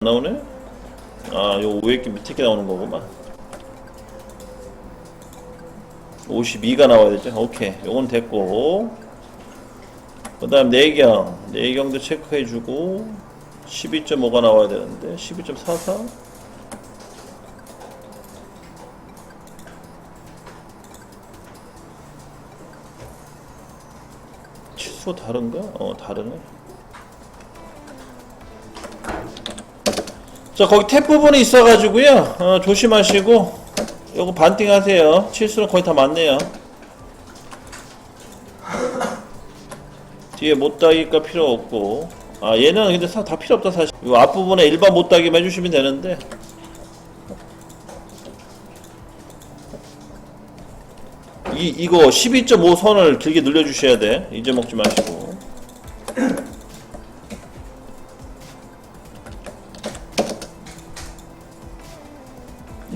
나오네? 아, 요 위에 게 밑에 게 나오는 거구만. 52가 나와야 되죠? 오케이. 요건 됐고. 그 다음 내경. 내경도 체크해주고. 12.5가 나와야 되는데. 12.44? 치수 다른가? 어, 다르네. 자 거기 탭 부분이 있어가지고요. 어, 조심하시고 요거 반띵 하세요. 치수는 거의 다 맞네요. 뒤에 못따기가 필요 없고. 아 얘는 근데 사- 다 필요 없다 사실. 요 앞부분에 일반 못따기만 해주시면 되는데. 이, 이거 12.5 선을 길게 늘려주셔야 돼. 잊어먹지 마시고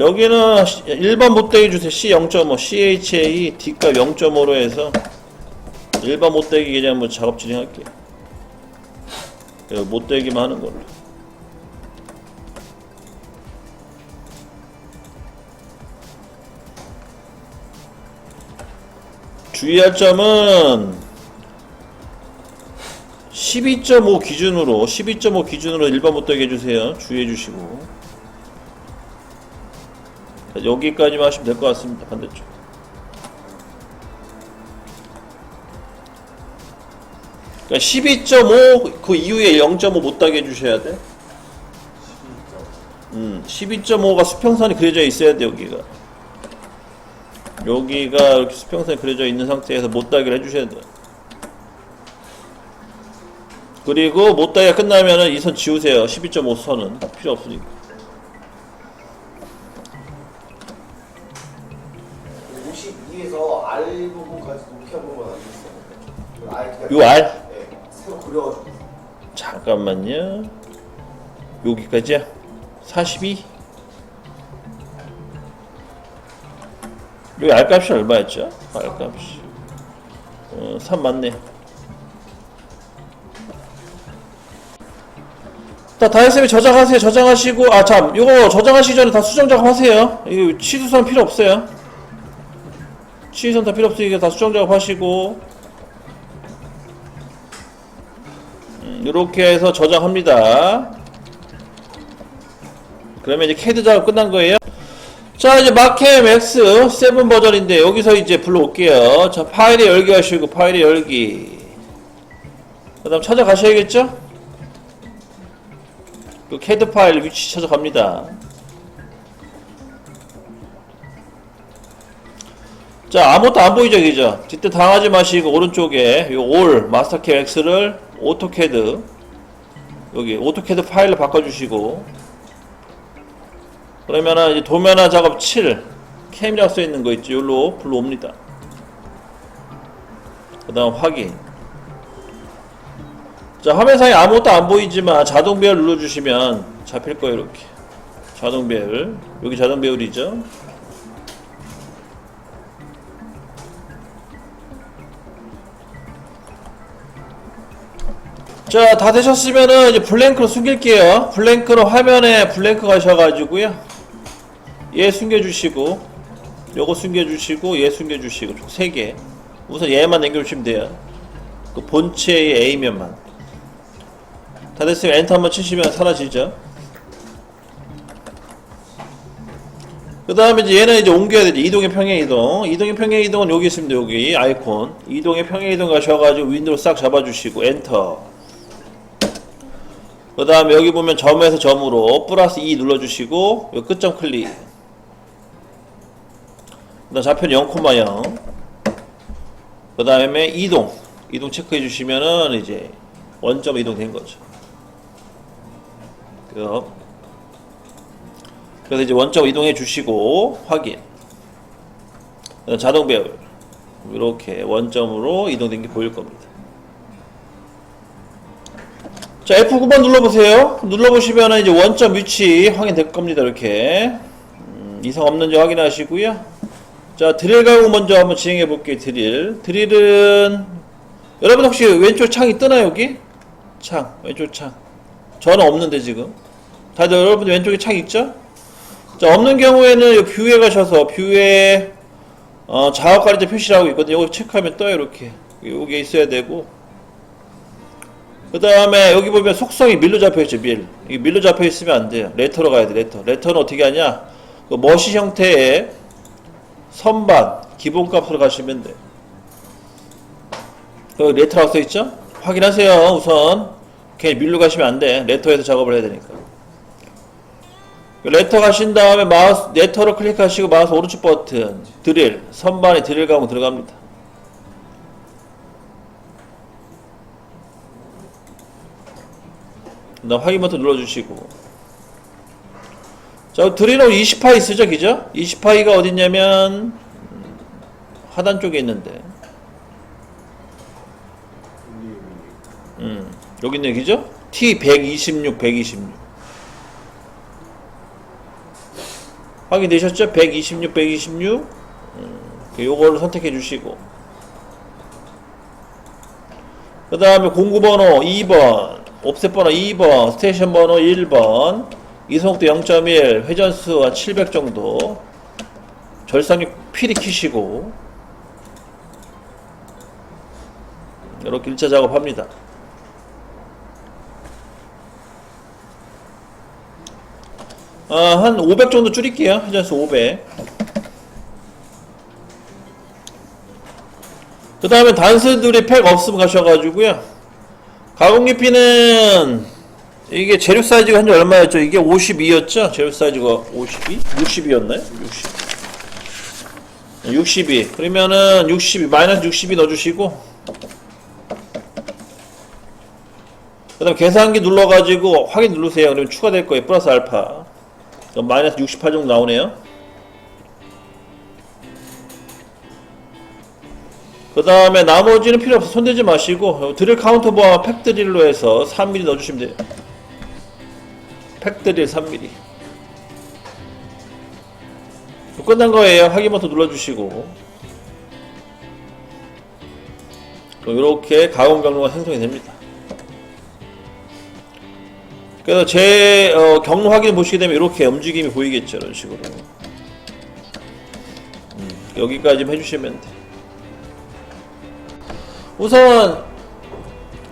여기는 시- 일반 못대기 주세요. C0.5, CHA D값 0.5로 해서 일반 못대기 그냥 뭐 작업 진행할게요. 못대기만 하는 걸로. 주의할 점은 12.5 기준으로 12.5 기준으로 일반 못대기 해주세요. 주의해 주시고. 자, 여기까지만 하시면 될 것 같습니다. 반대쪽. 그러니까 12.5 그 이후에 0.5 못하게 해주셔야 돼. 음, 12.5가 수평선이 그려져 있어야 돼 여기가. 여기가 이렇게 수평선이 그려져 있는 상태에서 못다기를 해주셔야 돼. 그리고 못다기가 끝나면은 이 선 지우세요. 12.5 선은 필요 없으니까. 요. 네, 새로 그려가지고 잠깐만요. 여기까지야? 42? 여기 R값이 얼마였죠? R값이. 어, 3 맞네. 다, 다이쌤이 저장하세요. 저장하시고, 아, 참, 요거 저장하시기 전에 다 수정 작업하세요. 이거 치수선 필요 없어요. 치수선 다 필요 없으니까 다 수정 작업하시고, 이렇게 해서 저장합니다. 그러면 이제 캐드 작업 끝난 거예요. 자, 이제 마캠 X 7 버전인데 여기서 이제 불러올게요. 자, 파일에 열기 하시고 파일에 열기. 그 다음 찾아가셔야겠죠? 그 캐드 파일 위치 찾아갑니다. 자, 아무것도 안 보이죠, 그죠? 뒷대 당하지 마시고, 오른쪽에, 요 올, 마스터캡 X를 오토캐드, 여기, 오토캐드 파일로 바꿔주시고, 그러면은, 이제 도면화 작업 7, 캠이라고 써있는 거 있죠? 여기로 불러옵니다. 그 다음 확인. 자, 화면상에 아무것도 안 보이지만, 자동 배열 눌러주시면 잡힐 거예요, 이렇게. 자동 배열. 여기 자동 배열이죠? 자, 다 되셨으면은 이제 블랭크로 숨길게요. 블랭크로 화면에 블랭크 가셔가지고요. 얘 숨겨주시고, 요거 숨겨주시고, 얘 숨겨주시고, 총 3개. 우선 얘만 남겨주시면 돼요. 그 본체의 A면만. 다 됐으면 엔터 한번 치시면 사라지죠. 그 다음에 이제 얘는 이제 옮겨야 되죠. 이동의 평행 이동. 이동의 평행 이동은 여기 있습니다. 여기 아이콘. 이동의 평행 이동 가셔가지고 윈도우 싹 잡아주시고 엔터. 그 다음에 여기 보면 점에서 점으로 플러스 2 눌러주시고 여기 끝점 클릭. 그 다음 좌표는 0,0 그 다음에 이동. 이동 체크해 주시면은 이제 원점 이동 된 거죠. 그래서 이제 원점 이동해 주시고 확인. 자동 배열. 이렇게 원점으로 이동된 게 보일 겁니다 자, F9번 눌러보세요. 눌러보시면 이제 원점 위치 확인될 겁니다. 이렇게. 음, 이상 없는지 확인하시고요. 자, 드릴 가공 먼저 한번 진행해 볼게요. 드릴. 드릴은, 여러분 혹시 왼쪽 창이 뜨나요, 여기? 창, 왼쪽 창. 저는 없는데, 지금. 다들 여러분들 왼쪽에 창 있죠? 자, 없는 경우에는 요 뷰에 가셔서 뷰에 어, 자업가리자 표시라고 있거든요. 이거 체크하면 떠요, 이렇게. 요게 있어야 되고. 그 다음에 여기 보면 속성이 밀로 잡혀있죠, 밀. 이 밀로 잡혀있으면 안 돼요. 레터로 가야 돼, 레터. 레터는 어떻게 하냐? 그 머시 형태의 선반, 기본값으로 가시면 돼. 여기 레터라고 써있죠? 확인하세요, 우선. 괜히 밀로 가시면 안 돼. 레터에서 작업을 해야 되니까. 레터 가신 다음에 마우스 레터로 클릭하시고 마우스 오른쪽 버튼 드릴 선반에 드릴 가면 들어갑니다. 그다음 확인 버튼 눌러주시고 자 드릴은 20파이 쓰죠, 그죠? 20파이가 어딨냐면 음, 하단 쪽에 있는데 음, 여기 있네, 그죠? T126, 126 확인되셨죠? 126, 126. 음, 요거를 선택해 주시고. 그 다음에 공구번호 2번, 옵셋 번호 2번, 스테이션 번호 1번, 이송도 0.1, 회전수 한 700 정도. 절상력 필히 키시고. 이렇게 1차 작업합니다. 아, 한500 정도 줄일게요. 회전수 500. 그 다음에 단수들이 팩 없으면 가셔가지고요. 가공 깊이는 이게 재료 사이즈가 현재 얼마였죠? 이게 52였죠? 재료 사이즈가 52? 62였나요? 60. 62. 그러면은 62, 마이너스 62 넣어주시고. 그 다음 계산기 눌러가지고 확인 누르세요. 그러면 추가될 거예요. 플러스 알파. 마이너스 68 정도 나오네요. 그 다음에 나머지는 필요 없어. 손대지 마시고 드릴 카운터 보아 팩 드릴로 해서 3mm 넣어주시면 돼요. 팩 드릴 3mm. 끝난 거예요. 확인 버튼 눌러주시고 이렇게 가공 경로가 생성이 됩니다. 그래서 제 어, 경로 확인 보시게 되면 이렇게 움직임이 보이겠죠 이런 식으로 음, 여기까지 해주시면 돼 우선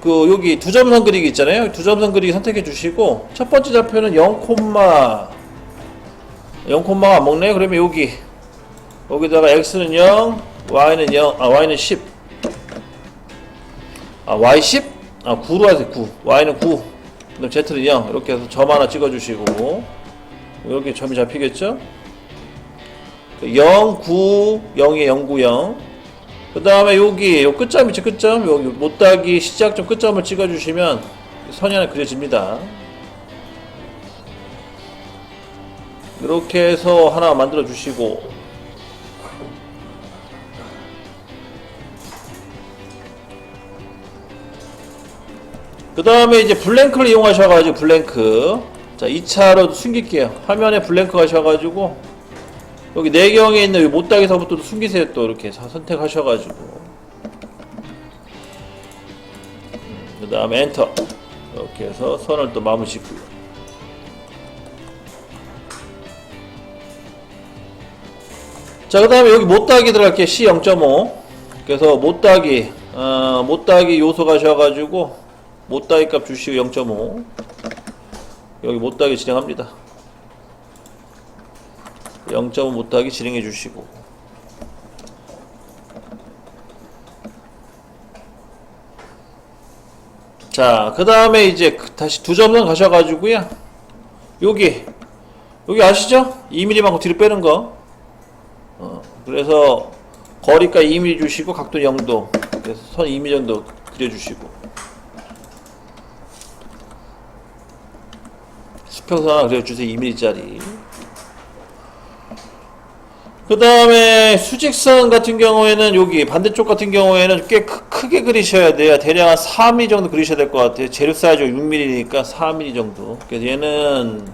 그 여기 두 점선 그리기 있잖아요. 두 점선 그리기 선택해 주시고 첫 번째 좌표는 0, 0콤마가 안 먹네요. 그러면 여기 여기다가 x는 0 y는 0 아 y는 10 아 y 10? 아 9로 하세요 9 y는 9 그다음 Z는 0 이렇게 해서 점 하나 찍어 주시고. 이렇게 점이 잡히겠죠? 0, 9, 0에 0, 9, 0. 그 다음에 여기 요 끝점 있죠 끝점? 여기 못따기 시작점 끝점을 찍어주시면 선이 하나 그려집니다. 이렇게 해서 하나 만들어 주시고. 그 다음에 이제 블랭크를 이용하셔가지고 블랭크. 자 2차로 숨길게요. 화면에 블랭크 가셔가지고 여기 내경에 있는 이 못닥에서부터 숨기세요 또 이렇게 자- 선택하셔가지고. 그 다음에 엔터. 이렇게 해서 선을 또 마무리 짓고요. 자그 다음에 여기 못닥이 들어갈게요 C0.5 그래서 못닥이 어, 못닥이 요소 가셔가지고 못다이 값 주시고 0.5 여기 못다기 진행합니다 0.5 못다기 진행해 주시고. 자 그 다음에 이제 그- 다시 두 점선 가셔가지고요. 여기 여기 아시죠? 2mm만큼 뒤로 빼는 거. 어, 그래서 거리가 2mm 주시고 각도 0도. 그래서 선 2mm 정도 그려주시고. 수평선 하나 그려주세요. 2mm짜리 그 다음에 수직선 같은 경우에는 여기 반대쪽 같은 경우에는 꽤 크, 크게 그리셔야 돼요. 대략 한 4mm 정도 그리셔야 될 것 같아요. 재료 사이즈가 6mm니까 4mm 정도. 그래서 얘는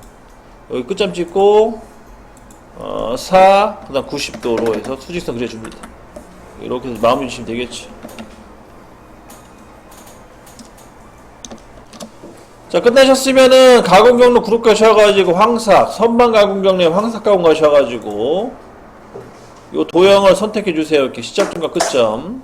여기 끝점 찍고 어, 4, 그 다음 90도로 해서 수직선 그려줍니다. 이렇게 해서 마무리 주시면 되겠죠. 자 끝내셨으면은 가공 경로 그룹 가셔가지고 황삭 선반 가공 경로에 황삭 가공 가셔가지고 요 도형을 선택해 주세요. 이렇게 시작점과 끝점